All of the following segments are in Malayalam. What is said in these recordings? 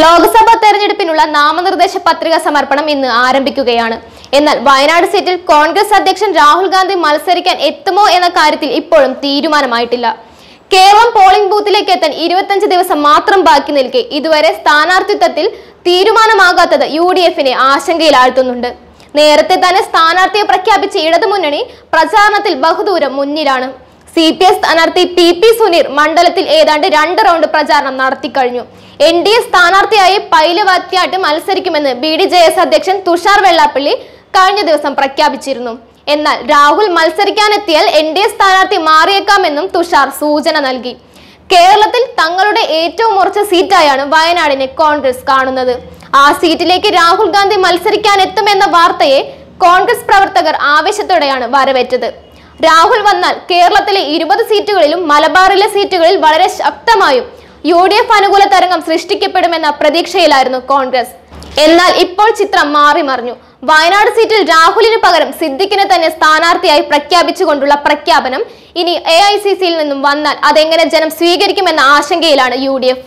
ലോക്സഭാ തെരഞ്ഞെടുപ്പിനുള്ള നാമനിർദ്ദേശ പത്രിക സമർപ്പണം ഇന്ന് ആരംഭിക്കുകയാണ്. എന്നാൽ വയനാട് സീറ്റിൽ കോൺഗ്രസ് അധ്യക്ഷൻ രാഹുൽ ഗാന്ധി മത്സരിക്കാൻ എത്തുമോ എന്ന കാര്യത്തിൽ ഇപ്പോഴും തീരുമാനമായിട്ടില്ല. കേരളം പോളിംഗ് ബൂത്തിലേക്ക് എത്താൻ ഇരുപത്തഞ്ച് ദിവസം മാത്രം ബാക്കി നിൽക്കെ ഇതുവരെ സ്ഥാനാർത്ഥിത്വത്തിൽ തീരുമാനമാകാത്തത് യു ഡി എഫിനെ ആശങ്കയിലാഴ്ത്തുന്നുണ്ട്. നേരത്തെ തന്നെ സ്ഥാനാർത്ഥിയെ പ്രഖ്യാപിച്ച ഇടതുമുന്നണി പ്രചാരണത്തിൽ ബഹുദൂരം മുന്നിലാണ്. സി പി എസ് സ്ഥാനാർത്ഥി പി പി സുനീർ മണ്ഡലത്തിൽ ഏതാണ്ട് രണ്ട് റൗണ്ട് പ്രചാരണം നടത്തിക്കഴിഞ്ഞു എൻ ഡി എ സ്ഥാനാർത്ഥിയായി പൈലവാത്യാട്ട് മത്സരിക്കുമെന്ന് ബി ഡി ജെ എസ് അധ്യക്ഷൻ തുഷാർ വെള്ളാപ്പള്ളി കഴിഞ്ഞ ദിവസം പ്രഖ്യാപിച്ചിരുന്നു. എന്നാൽ രാഹുൽ മത്സരിക്കാനെത്തിയാൽ എൻ ഡി എ സ്ഥാനാർത്ഥി മാറിയേക്കാമെന്നും തുഷാർ സൂചന നൽകി. കേരളത്തിൽ തങ്ങളുടെ ഏറ്റവും ഉറച്ച സീറ്റായാണ് വയനാടിനെ കോൺഗ്രസ് കാണുന്നത്. ആ സീറ്റിലേക്ക് രാഹുൽ ഗാന്ധി മത്സരിക്കാനെത്തുമെന്ന വാർത്തയെ കോൺഗ്രസ് പ്രവർത്തകർ ആവേശത്തോടെയാണ് വരവേറ്റത്. രാഹുൽ വന്നാൽ കേരളത്തിലെ ഇരുപത് സീറ്റുകളിലും മലബാറിലെ സീറ്റുകളിൽ വളരെ ശക്തമായും യു ഡി എഫ് അനുകൂല തരംഗം സൃഷ്ടിക്കപ്പെടുമെന്ന പ്രതീക്ഷയിലായിരുന്നു കോൺഗ്രസ്. എന്നാൽ ഇപ്പോൾ ചിത്രം മാറി മറിഞ്ഞു. വയനാട് സീറ്റിൽ രാഹുലിന് പകരം സിദ്ദിഖിനെ തന്നെ സ്ഥാനാർത്ഥിയായി പ്രഖ്യാപിച്ചുകൊണ്ടുള്ള പ്രഖ്യാപനം ഇനി എ ഐ സി സിയിൽ നിന്നും വന്നാൽ അതെങ്ങനെ ജനം സ്വീകരിക്കുമെന്ന ആശങ്കയിലാണ് യു ഡി എഫ്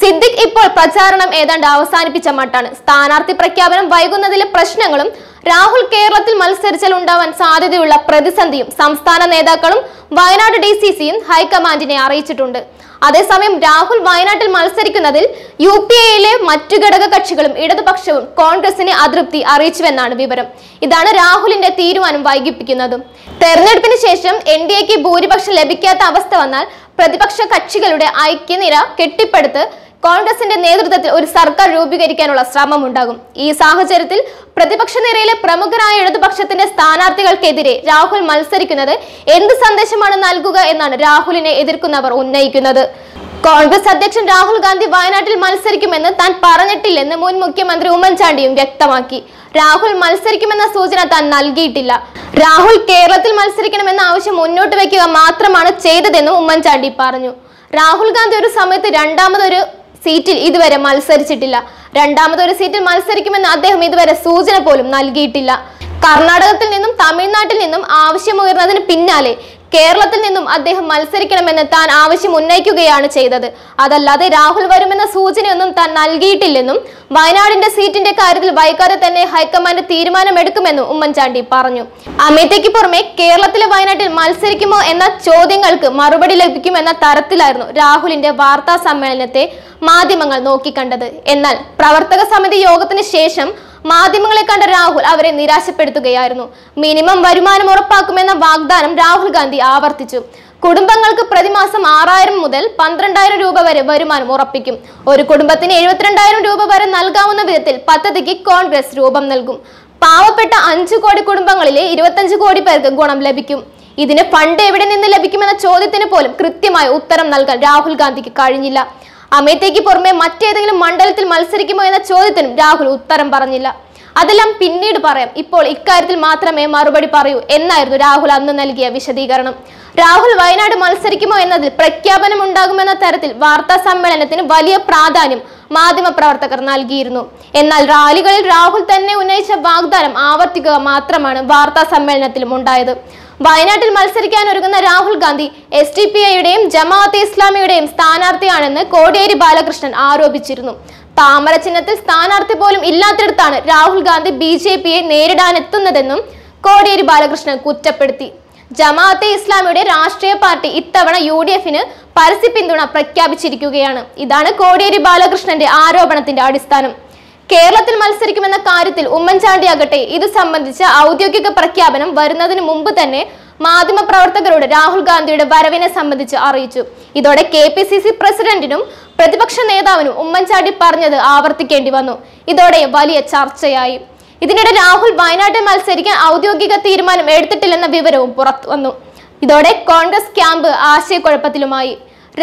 സിദ്ദിഖ് ഇപ്പോൾ പ്രചാരണം ഏതാണ്ട് അവസാനിപ്പിച്ച മട്ടാണ്. സ്ഥാനാർത്ഥി പ്രഖ്യാപനം വൈകുന്നതിലെ പ്രശ്നങ്ങളും രാഹുൽ കേരളത്തിൽ മത്സരിച്ചാൽ ഉണ്ടാവാൻ സാധ്യതയുള്ള പ്രതിസന്ധിയും സംസ്ഥാന നേതാക്കളും വയനാട് ഡി സി സിയും ഹൈക്കമാൻഡിനെ അറിയിച്ചിട്ടുണ്ട്. അതേസമയം രാഹുൽ വയനാട്ടിൽ മത്സരിക്കുന്നതിൽ യു പി എയിലെ മറ്റു ഘടക കക്ഷികളും ഇടതുപക്ഷവും കോൺഗ്രസിനെ അതൃപ്തി അറിയിച്ചുവെന്നാണ് വിവരം. ഇതാണ് രാഹുലിന്റെ തീരുമാനം വൈകിപ്പിക്കുന്നതും. തെരഞ്ഞെടുപ്പിന് ശേഷം എൻ ഡി എക്ക് ഭൂരിപക്ഷം ലഭിക്കാത്ത അവസ്ഥ വന്നാൽ പ്രതിപക്ഷ കക്ഷികളുടെ ഐക്യനിര കെട്ടിപ്പടുത്ത് കോൺഗ്രസിന്റെ നേതൃത്വത്തിൽ ഒരു സർക്കാർ രൂപീകരിക്കാനുള്ള ശ്രമം ഉണ്ടാകും ഈ സാഹചര്യത്തിൽ പ്രതിപക്ഷ നിരയിലെ പ്രമുഖരായ ഇടതുപക്ഷത്തിന്റെ സ്ഥാനാർത്ഥികൾക്കെതിരെ രാഹുൽ മത്സരിക്കുന്നത് എന്ത് സന്ദേശമാണ് നൽകുക എന്നാണ് രാഹുലിനെ എതിർക്കുന്നവർ ഉന്നയിക്കുന്നത്. കോൺഗ്രസ് അധ്യക്ഷൻ രാഹുൽ ഗാന്ധി വയനാട്ടിൽ മത്സരിക്കുമെന്ന് താൻ പറഞ്ഞിട്ടില്ലെന്ന് മുൻ മുഖ്യമന്ത്രി ഉമ്മൻചാണ്ടിയും വ്യക്തമാക്കി. രാഹുൽ മത്സരിക്കുമെന്ന സൂചന താൻ നൽകിയിട്ടില്ല. രാഹുൽ കേരളത്തിൽ മത്സരിക്കണമെന്ന ആവശ്യം മുന്നോട്ട് വയ്ക്കുക മാത്രമാണ് ചെയ്തതെന്നും ഉമ്മൻചാണ്ടി പറഞ്ഞു. രാഹുൽ ഗാന്ധി ഒരു സമയത്ത് രണ്ടാമതൊരു സീറ്റിൽ ഇതുവരെ മത്സരിച്ചിട്ടില്ല. രണ്ടാമതൊരു സീറ്റിൽ മത്സരിക്കുമെന്ന് അദ്ദേഹം ഇതുവരെ സൂചന പോലും നൽകിയിട്ടില്ല. കർണാടകത്തിൽ നിന്നും തമിഴ്നാട്ടിൽ നിന്നും ആവശ്യമുയർന്നതിന് പിന്നാലെ കേരളത്തിൽ നിന്നും അദ്ദേഹം മത്സരിക്കണമെന്ന് താൻ ആവശ്യം ഉന്നയിക്കുകയാണ് ചെയ്തത്. അതല്ലാതെ രാഹുൽ വരുമെന്ന സൂചനയൊന്നും താൻ നൽകിയിട്ടില്ലെന്നും വയനാടിന്റെ സീറ്റിന്റെ കാര്യത്തിൽ വൈകാതെ തന്നെ ഹൈക്കമാൻഡ് തീരുമാനമെടുക്കുമെന്നും ഉമ്മൻചാണ്ടി പറഞ്ഞു. അമേത്തയ്ക്ക് പുറമെ കേരളത്തിലെ വയനാട്ടിൽ മത്സരിക്കുമോ എന്ന ചോദ്യങ്ങൾക്ക് മറുപടി ലഭിക്കുമെന്ന തരത്തിലായിരുന്നു രാഹുലിന്റെ വാർത്താ സമ്മേളനത്തെ മാധ്യമങ്ങൾ നോക്കിക്കണ്ടത്. എന്നാൽ പ്രവർത്തക സമിതി യോഗത്തിന് ശേഷം മാധ്യമങ്ങളെ കണ്ട രാഹുൽ അവരെ നിരാശപ്പെടുത്തുകയായിരുന്നു. മിനിമം വരുമാനം ഉറപ്പാക്കുമെന്ന വാഗ്ദാനം രാഹുൽ ഗാന്ധി ആവർത്തിച്ചു. കുടുംബങ്ങൾക്ക് പ്രതിമാസം ആറായിരം മുതൽ പന്ത്രണ്ടായിരം രൂപ വരെ വരുമാനം ഉറപ്പിക്കും. ഒരു കുടുംബത്തിന് എഴുപത്തിരണ്ടായിരം രൂപ വരെ നൽകാവുന്ന വിധത്തിൽ പദ്ധതിക്ക് കോൺഗ്രസ് രൂപം നൽകും. പാവപ്പെട്ട അഞ്ചു കോടി കുടുംബങ്ങളിലെ ഇരുപത്തഞ്ച് കോടി പേർക്ക് ഗുണം ലഭിക്കും. ഇതിന് ഫണ്ട് എവിടെ നിന്ന് ലഭിക്കുമെന്ന ചോദ്യത്തിന് പോലും കൃത്യമായ ഉത്തരം നൽകാൻ രാഹുൽ ഗാന്ധിക്ക് കഴിഞ്ഞില്ല. അമേത്തേക്ക് പുറമെ മറ്റേതെങ്കിലും മണ്ഡലത്തിൽ മത്സരിക്കുമോ എന്ന ചോദ്യത്തിനും രാഹുൽ ഉത്തരം പറഞ്ഞില്ല. അതെല്ലാം പിന്നീട് പറയാം. ഇപ്പോൾ ഇക്കാര്യത്തിൽ മാത്രമേ മറുപടി പറയൂ എന്നായിരുന്നു രാഹുൽ അന്ന് നൽകിയ വിശദീകരണം. രാഹുൽ വയനാട് മത്സരിക്കുമോ എന്നതിൽ പ്രഖ്യാപനം ഉണ്ടാകുമെന്ന തരത്തിൽ വാർത്താ സമ്മേളനത്തിന് വലിയ പ്രാധാന്യം മാധ്യമപ്രവർത്തകർ നൽകിയിരുന്നു. എന്നാൽ റാലികളിൽ രാഹുൽ തന്നെ ഉന്നയിച്ച വാഗ്ദാനം ആവർത്തിക്കുക മാത്രമാണ് വാർത്താ സമ്മേളനത്തിലും ഉണ്ടായത്. വയനാട്ടിൽ മത്സരിക്കാൻ ഒരുങ്ങുന്ന Rahul Gandhi S D P ഐയുടെയും Jamaat-e ഇസ്ലാമിയുടെയും സ്ഥാനാർത്ഥിയാണെന്ന് കോടിയേരി ബാലകൃഷ്ണൻ ആരോപിച്ചിരുന്നു. താമര ചിഹ്നത്തിൽ സ്ഥാനാർത്ഥി പോലും ഇല്ലാത്തിടത്താണ് രാഹുൽ ഗാന്ധി ബി ജെ പിയെ നേരിടാനെത്തുന്നതെന്നും കോടിയേരി ബാലകൃഷ്ണൻ കുറ്റപ്പെടുത്തി. ജമാഅത്തെ ഇസ്ലാമിയുടെ രാഷ്ട്രീയ പാർട്ടി ഇത്തവണ യു ഡി എഫിന് പരസ്യ പിന്തുണ പ്രഖ്യാപിച്ചിരിക്കുകയാണ്. ഇതാണ് കോടിയേരി ബാലകൃഷ്ണന്റെ ആരോപണത്തിന്റെ അടിസ്ഥാനം. കേരളത്തിൽ മത്സരിക്കുമെന്ന കാര്യത്തിൽ ഉമ്മൻചാണ്ടിയാകട്ടെ ഇത് സംബന്ധിച്ച ഔദ്യോഗിക പ്രഖ്യാപനം വരുന്നതിന് മുമ്പ് തന്നെ മാധ്യമപ്രവർത്തകരോട് രാഹുൽ ഗാന്ധിയുടെ വരവിനെ സംബന്ധിച്ച് അറിയിച്ചു. ഇതോടെ കെ പി സി സി പ്രസിഡന്റിനും പ്രതിപക്ഷ നേതാവിനും ഉമ്മൻചാണ്ടി പറഞ്ഞത് ആവർത്തിക്കേണ്ടി വന്നു. ഇതോടെ വലിയ ചർച്ചയായി. ഇതിനിടെ രാഹുൽ വയനാട്ടിൽ മത്സരിക്കാൻ ഔദ്യോഗിക തീരുമാനം എടുത്തിട്ടില്ലെന്ന വിവരവും പുറത്തു വന്നു. ഇതോടെ കോൺഗ്രസ് ക്യാമ്പ് ആശയക്കുഴപ്പത്തിലുമായി.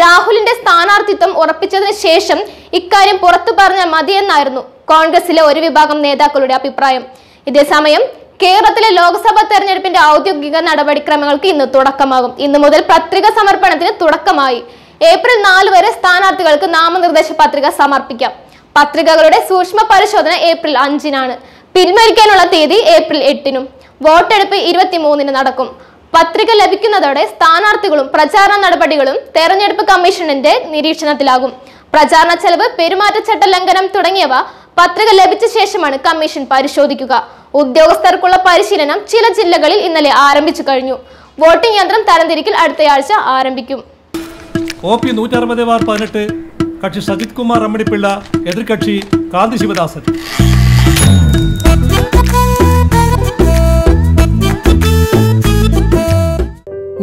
രാഹുലിന്റെ സ്ഥാനാർത്ഥിത്വം ഉറപ്പിച്ചതിന് ശേഷം ഇക്കാര്യം പുറത്തു പറഞ്ഞാൽ മതിയെന്നായിരുന്നു കോൺഗ്രസിലെ ഒരു വിഭാഗം നേതാക്കളുടെ അഭിപ്രായം. ഇതേസമയം കേരളത്തിലെ ലോക്സഭാ തെരഞ്ഞെടുപ്പിന്റെ ഔദ്യോഗിക നടപടിക്രമങ്ങൾക്ക് ഇന്ന് തുടക്കമാകും. ഇന്നു മുതൽ പത്രിക സമർപ്പണത്തിന് തുടക്കമായി. ഏപ്രിൽ നാല് വരെ സ്ഥാനാർത്ഥികൾക്ക് നാമനിർദ്ദേശ പത്രിക സമർപ്പിക്കാം. പത്രികകളുടെ സൂക്ഷ്മ പരിശോധന ഏപ്രിൽ അഞ്ചിനാണ്. പിൻവലിക്കാനുള്ള തീയതി ഏപ്രിൽ എട്ടിനും. വോട്ടെടുപ്പ് ഇരുപത്തിമൂന്നിന് നടക്കും. പത്രിക ലഭിക്കുന്നതോടെ സ്ഥാനാർത്ഥികളും പ്രചാരണ നടപടികളും തെരഞ്ഞെടുപ്പ് കമ്മീഷന്റെ നിരീക്ഷണത്തിലാകും. പ്രചാരണ ചെലവ് പെരുമാറ്റച്ചട്ട ലംഘനം തുടങ്ങിയവ പത്രിക ലഭിച്ച ശേഷമാണ് കമ്മീഷൻ പരിശോധിക്കുക ഉദ്യോഗസ്ഥർക്കുള്ള പരിശീലനം ചില ജില്ലകളിൽ ഇന്നലെ ആരംഭിച്ചു കഴിഞ്ഞു വോട്ടിംഗ് യന്ത്രം തരംതിരിക്കൽ അടുത്തയാഴ്ച ആരംഭിക്കും കോപ്പി നൂറ്ററുപത് ബാർ പതിനെട്ട് കക്ഷി സജിത് കുമാർ അമ്മണിപ്പിള്ള എതിർകക്ഷി കാന്തി Sivadasan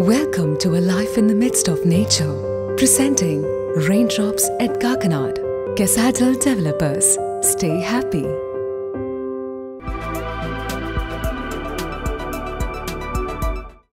Welcome to a life in the midst of nature. Presenting Raindrops at Kakanad. Kesadal Developers. Stay happy.